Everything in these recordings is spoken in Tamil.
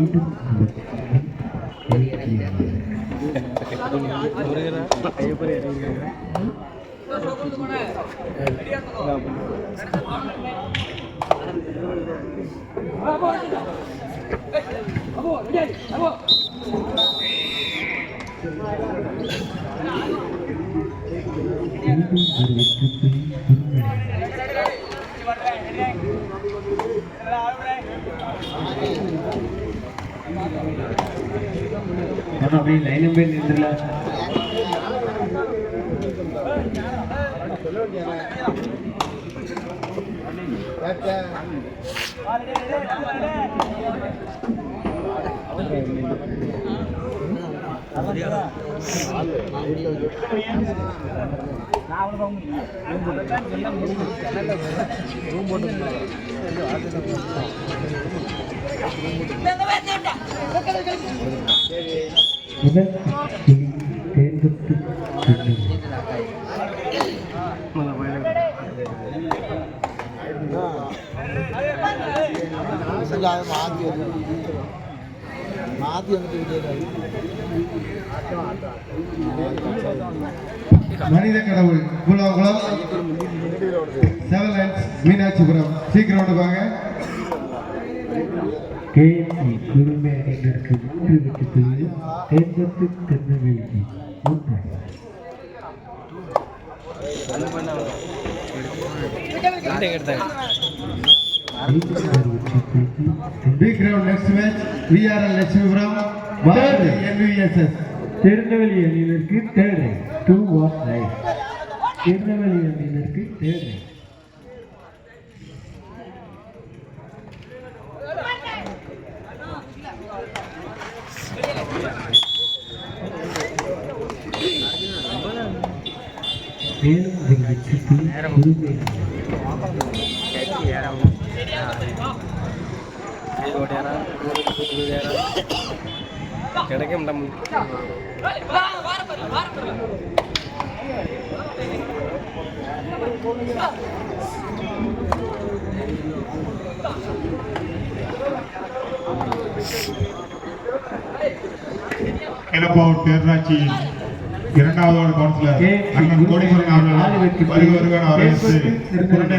மீண்டும் வெளியேறியது. மீண்டும் ஒரு வெற்றி புள்ளி அப்படியே லைனும் போய் நின்றுல முதல் தேர்ந்தெடுத்து பின்னடைவு. മാറ്റി മാറ്റി വന്നിട്ട് மனித கடவுள் குலகுலம் செவன் லைன்ஸ் மீனாட்சிபுரம் சீக்கிரம் வந்து வாங்க கேஎம்சி குழுமை அணியினருக்கு மூன்று வெற்றி புள்ளியும் தேர்ந்தெடுத்து திருநெல்வேலிக்கு மூன்று மீண்டும் ஒரு வெற்றி புள்ளிக்கு big ground next match VRL Lakshmipuram Bharathi NVSS Tirunelveli அணியினருக்கு third right to what right Tirunelveli அணியினருக்கு தேர்ட் ரைட் மேலும் புள்ளி குழுமை கிடைக்கும் நம்ம இளப்பாவூர் பேரூராட்சியின் இரண்டாவது கவுன்சிலர். அண்ணன் கோடீஸ்வரன் அவர்கள் வருக வருக வரவேற்று திருப்பதி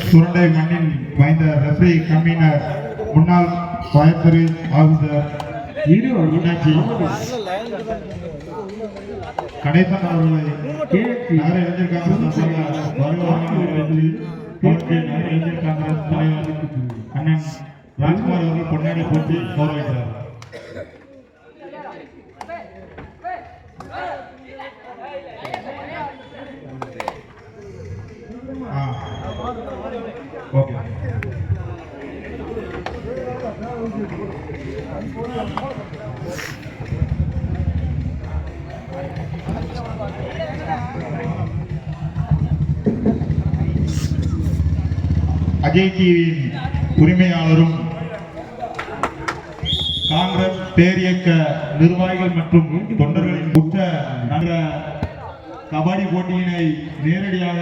சுரண்டை மண்ணின் வாய்ந்த ரெஃப்ரி கன்வீனர் முன்னாள் காயத்ரி ஆஃபீஸர் இரு மீனாட்சி கணேசன் அவர்களை நகர இளைஞர் காங்கிரஸ் நகர இளைஞர் காங்கிரஸ் தலைவர் அண்ணன் ராஜ்குமார் அவர்கள் கௌரவிக்கிறார் அஜய் டிவியின் உரிமையாளரும் காங்கிரஸ் பேரியக்க நிர்வாகிகள் மற்றும் தொண்டர்களின் உற்ற நன்ற கபடி போட்டியினை நேரடியாக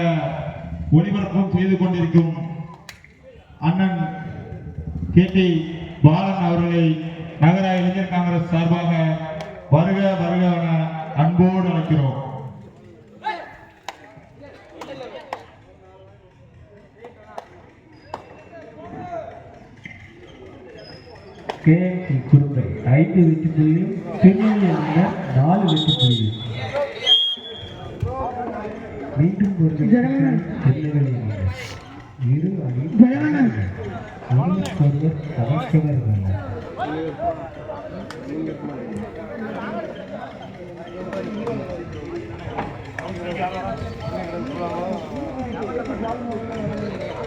ஒளிபரப்பும் செய்து கொண்டிருக்கும் அண்ணன் கே டி பாலன் அவர்களை நகர இளைஞர் காங்கிரஸ் சார்பாக வருக வருக என அன்போடு அழைக்கிறோம். குறும்பை ஐந்து வெற்றி புள்ளியும் திருநெல்வேலி நாலு வெற்றி புள்ளியும் மீண்டும் ஒரு திருநெல்வேலி இரு அணி ஒருவருக்கொருவர் சமைத்தவர்கள்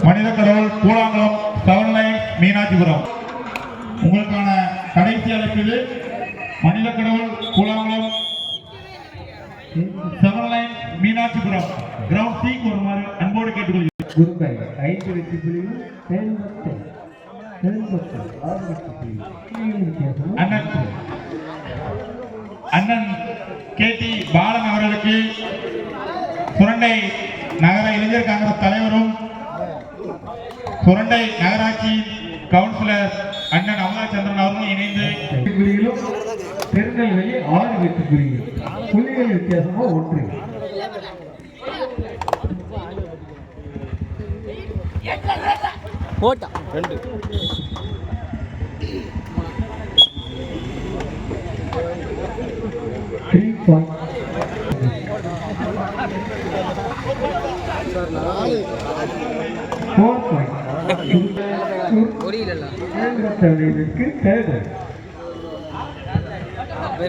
மனித கடவுள் கூழாங்குளம் செவன் லைன் மீனாட்சிபுரம். நடைபெற்றது மனித கடவுள் கூழாங்குளம் குருபை ஐந்து வெற்றி புள்ளிகள் தேன்பத்தை தேன்பத்தை ஆறு வெற்றி வித்தியாசம்? அண்ணன். அண்ணன் கே டி பாலன் அவர்களுக்கு சுரண்டை நகர இளைஞர் காங்கிரஸ் தலைவரும் சுரண்டை நகராட்சி கவுன்சிலர் அண்ணன் அமலாச்சந்திரன் அவர்களும் இணைந்து திருநெல்வேலி ஆறு வெற்றி புள்ளிகள் புள்ளிகள் வித்தியாசமா ஒன்று.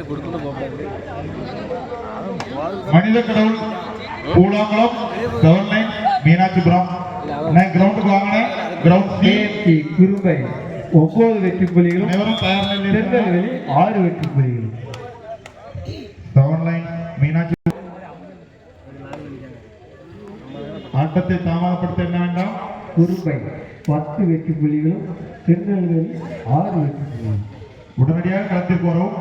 கொடுக்கணும் போகிறது மனித கடவுள் கூழாங்குளம் செவன் லைன் மீனாட்சிபுரம். நான் கிரவுண்டுக்கு வாங்கினேன். கிரவுண்ட் குருபை ஒன்பது வெற்றி இருங்க. திருநெல்வேலி ஆறு வெற்றி புள்ளிகளும். Seven line Meenakshi. ஆட்டத்தை தாமதப்படுத்த என்ன வேண்டாம்? குருபை பத்து வெற்றி புள்ளிகளும் திருநெல்வேலி ஆறு வெற்றி புள்ளிகளும். உடனடியாக களத்திற்கு வரவும்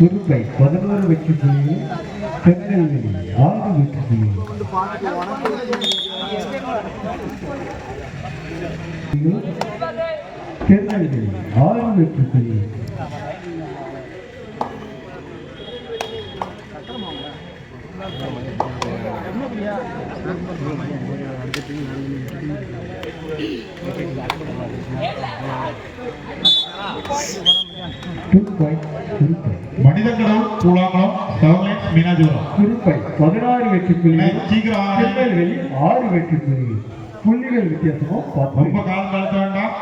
திருப்பை பதினோரு வெற்றி புள்ளிகளும் திருநெல்வேலி ஆறு வெற்றி புள்ளிகளும் திருநெல்வேலி ஆறு வெற்றி புள்ளிகள் மனித கடவுள் கூழாங்குளம் செவன் லைன் மீனாட்சிபுரம். குருப்பை பதினாறு வெற்றி புள்ளிகள் சீக்கிரம். திருநெல்வேலி ஆறு வெற்றி புள்ளிகள் புள்ளிகள் வித்தியாசமும் ரொம்ப காலம் கலத்த வேண்டாம்.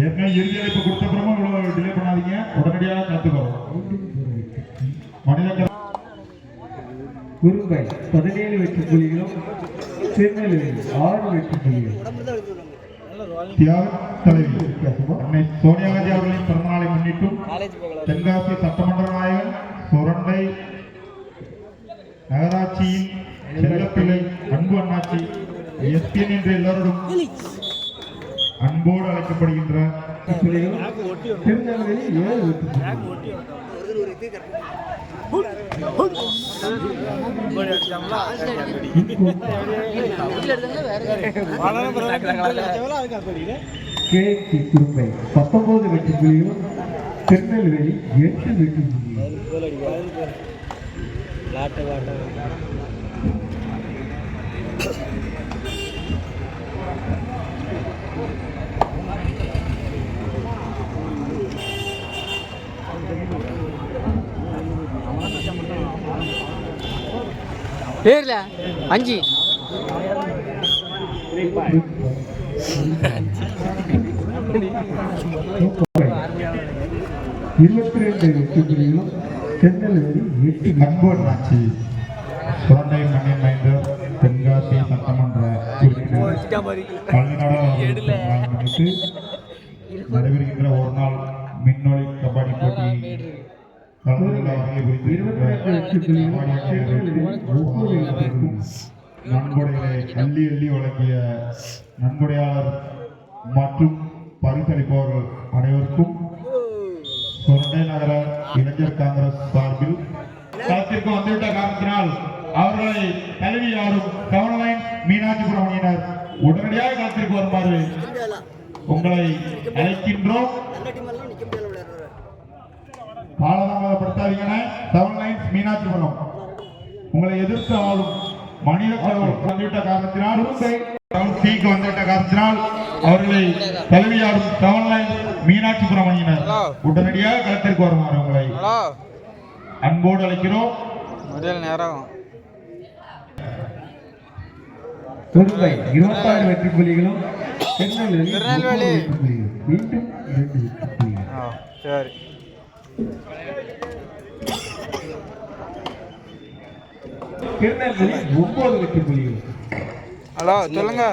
ஏற்கனவே இறுதி அழைப்பு கொடுத்த அப்புறமா இவ்வளவு டிலே பண்ணாதீங்க. உடனடியாக மனித குருபை பதினேழு வெற்றி புள்ளிகளும் திருநெல்வேலி ஆறு வெற்றி புள்ளிகள் தியாக தலைவி அன்னை சோனியா காந்தி அவர்களின் முன்னிட்டும் தென்காசி சட்டமன்ற நாயகன் சுரண்டை நகராட்சியின் செல்லப்பிள்ளை அன்பு அண்ணாச்சி எஸ்பிஎன் என்ற எல்லோரும் அன்போடு அழைக்கப்படுகின்ற புள்ளிகளும் திருநெல்வேலி ஏழு வெற்றி புள்ளிகள் குருப்பை. பத்தொன்பது வெற்றி புள்ளிகளும் திருநெல்வேலி எட்டு வெற்றி புள்ளிகள் பேர்ல? அஞ்சு. இருபத்தி ரெண்டு வெற்றி புள்ளிகளும் திருநெல்வேலி எட்டு அன்பு அண்ணாச்சி சுரண்டை மண்ணின் மைந்தர் தென்காசி சட்டமன்ற நடைபெறுகின்ற ஒரு நாள் மின்னொலி கபடி போட்டி கலந்து கொள்ள வருகை புரிந்திருக்கின்ற ஒவ்வொரு வீரருக்கும் நன்கொடைகளை அள்ளி அள்ளி வழங்கிய நன்கொடையாளர் மற்றும் பரிசளிப்பவர்கள் அனைவருக்கும் நகர இளைஞர் காங்கிரஸ் சார்பில் களத்திற்கு வந்துவிட்ட காரணத்தினால் அவர்களை தழுவி யாரும் கவனலைன் மீனாட்சிபுரம் அணியினர் உடனடியாக களத்திற்கு வருமாறு உங்களை அழைக்கின்றோம் காலதாமதப்படுத்தாதீங்கன செவன் லைன்ஸ் மீனாட்சிபுரம் உங்களை எதிர்த்து ஆளும் மனித வந்துவிட்ட காரணத்தினால் சீக்கு வந்துவிட்ட காரணத்தினால் அவர்களை தழுவியாடும் செவன் லைன்ஸ் மீனாட்சிபுரம் அணியினர் உடனடியாக களத்திற்கு வருமாறு உங்களை அன்போடு அழைக்கிறோம். முதல் நேரம். இருபத்தாறு வெற்றி திருநெல்வேலி. மீண்டும் இரண்டு ஆ சரி. திருநெல்வேலி ஒன்பது வெற்றி புள்ளிகள் ஹலோ சொல்லுங்க.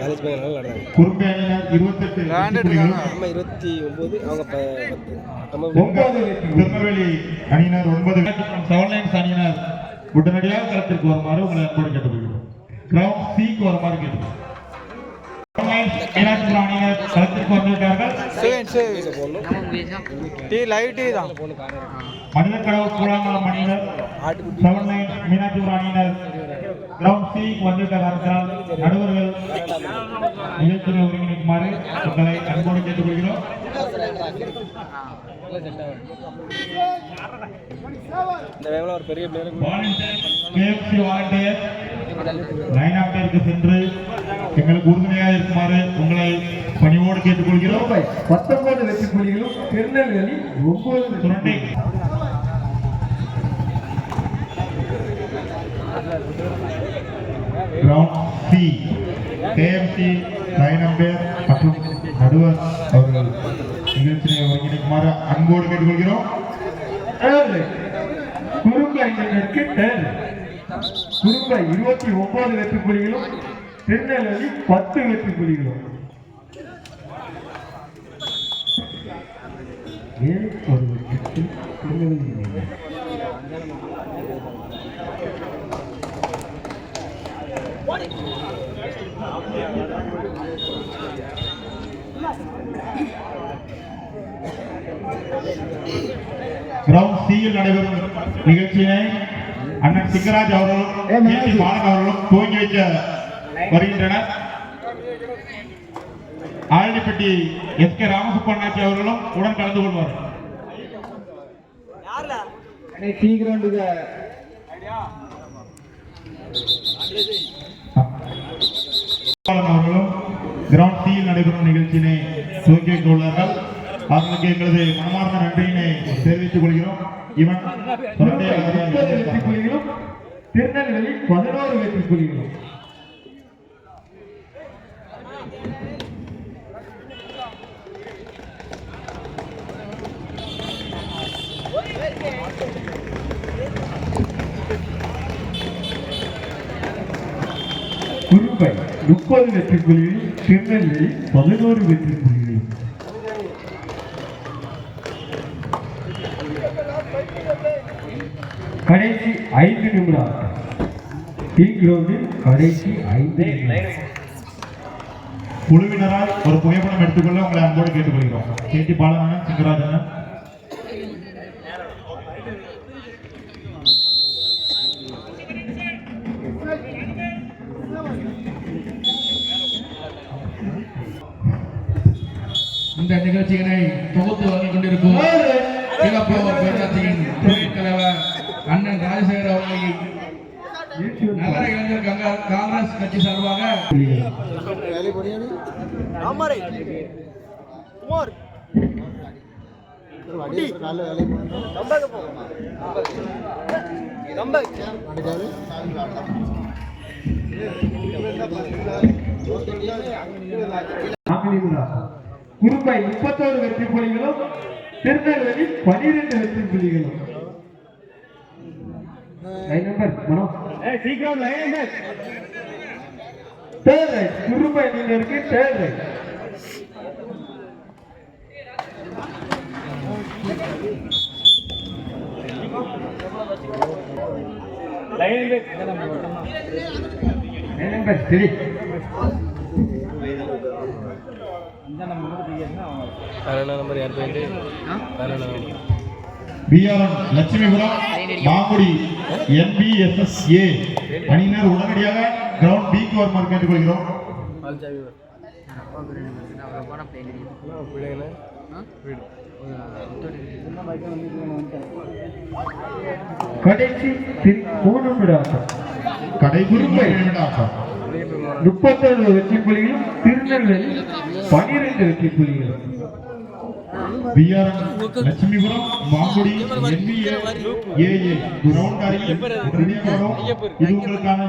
காலேஜ் பையன் நம்ம இருபத்தி ஒம்பது அவங்க ஒன்பது. திருநெல்வேலி அணியினர் ஒன்பது செவன் லைன்ஸ் அணியினர் உடனடியாக களத்திற்கு வருமாறு உங்களை அன்போடு கேட்டுக்கொள்கிறோம். கிரவுண்ட் சிக்கு வருமாறு கேட்டுக்கொள்கிறோம். Lines மீனாட்சிபுரம் அணியினர் களத்திற்கு வந்துவிட்டார்கள் அணியினர் செவன் கிரவுண்ட் சிக்கு வந்துவிட்ட நடுவர்கள் நிகழ்ச்சியை ஒருங்கிணைக்குமாறு உங்களை அன்போடு கேட்டுக்கொள்கிறோம். இந்த வேகத்தில் ஒரு பெரிய player volunteer KFC volunteer line அப்டேருக்கு சென்று எங்களுக்கு உறுதுணையாக இருக்குமாறு உங்களை பணிவோடு கேட்டுக்கொள்கிறோம். பத்தொன்பது வெற்றி புள்ளிகளும் திருநெல்வேலி வெற்றி Surandai ground C KMC line umpire மற்றும் நடுவர் அவர்கள் நிகழ்ச்சியை ஒருங்கிணைக்குமாறு அன்போடு கேட்டுக்கொள்கிறோம். ஏழு. குறும்பு சுருங்க இருபத்தி ஒன்பது வெற்றி புலிகளும் திருநெல்வேலி பத்து வெற்றி புலிகளும் ஏழு ஒரு திருநெல்வேலி கிரவுண்ட் சியில் நடைபெறும் நிகழ்ச்சியினை அண்ணன் சிங்கராஜ் அவர்களும் பாலன் அவர்களும் துவங்கி வைக்க வருகின்றனர். ஆரணிப்பட்டி எஸ். கே. ராமசுப்பண்ணாச்சி அவர்களும் உடன் கலந்து கொள்வார். அவர்களும் கிரவுண்ட் சியில் நடைபெறும் நிகழ்ச்சியினை துவக்கி வைக்க உள்ளார்கள். அவர்களுக்கு எங்களது மனமார்ந்த நன்றியினை தெரிவித்துக் கொள்கிறோம். இவன் வெற்றி புள்ளிகளும் திருநெல்வேலி பதினோரு வெற்றி புள்ளிகளும் குறும்பை முப்பது வெற்றி புள்ளிகளும் திருநெல்வேலி பதினோரு வெற்றி புள்ளிகளும் கடைசி ஐந்து நிமிடம். டீ கடைசி ஐந்து குழுவினரால் ஒரு புகைப்படம் எடுத்துக்கொள்ள உங்களை அன்போடு கேட்டுக்கொள்கிறோம். கேட்டி பாலனன் சிங்கராஜன் இந்த நிகழ்ச்சியினை தொகுத்து வழங்கிக் கொண்டிருக்கும் துணைத் தலைவர் அண்ணன் ராஜசேகர் அவர்களை நகர இளைஞர் கங்க- காங்கிரஸ் கட்சி சார்பாக. குறும்பை முப்பத்தோரு வெற்றி புள்ளிகளும் திருநெல்வேலி பனிரெண்டு வெற்றி புள்ளிகளும். Line number Mano. சீக்கிரம் லைன் நம்பர் தேர்ட் ரைட் குறும்பை அணியினருக்கு தேர்ட் ரைட். லைன் நம்பர் பதினொன்றாம் நம்பர் யார் போயிட்டு பதினொன்றாம் number BRN Lakshmipuram Mangudi MPSSA அணியினர் உடனடியாக கிரவுண்ட் பிக்கு வருமாறு கேட்டுக்கொள்கிறோம். பிள்ளைங்கண்ணே கடைசி திரு- மூணு ஆட்டம் கடைசி நிமிட ஆட்டம் முப்பத்தொரு வெற்றி புள்ளிகளும் திருநெல்வேலி பனிரெண்டு வெற்றி புள்ளிகளும் லட்சுமிபுரம் மாங்குடி ஏஏ கிரவுண்ட் அருகில் இது உங்களுக்கான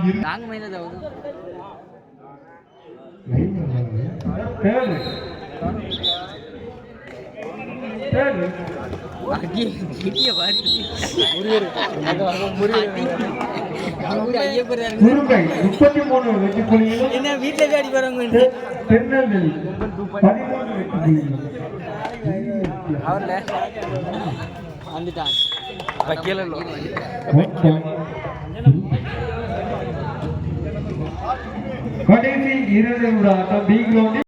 முப்பத்தி மூணு வெற்றி புள்ளிகளும் என்ன வீட்டில் அடி போறவங்க தெ- திருநெல்வேலி பதிமூணு வெற்றி புள்ளிகளும் అవునులే. అందుతాను వకీలలో ఈరోజు కూడా బీ గ్రౌండ్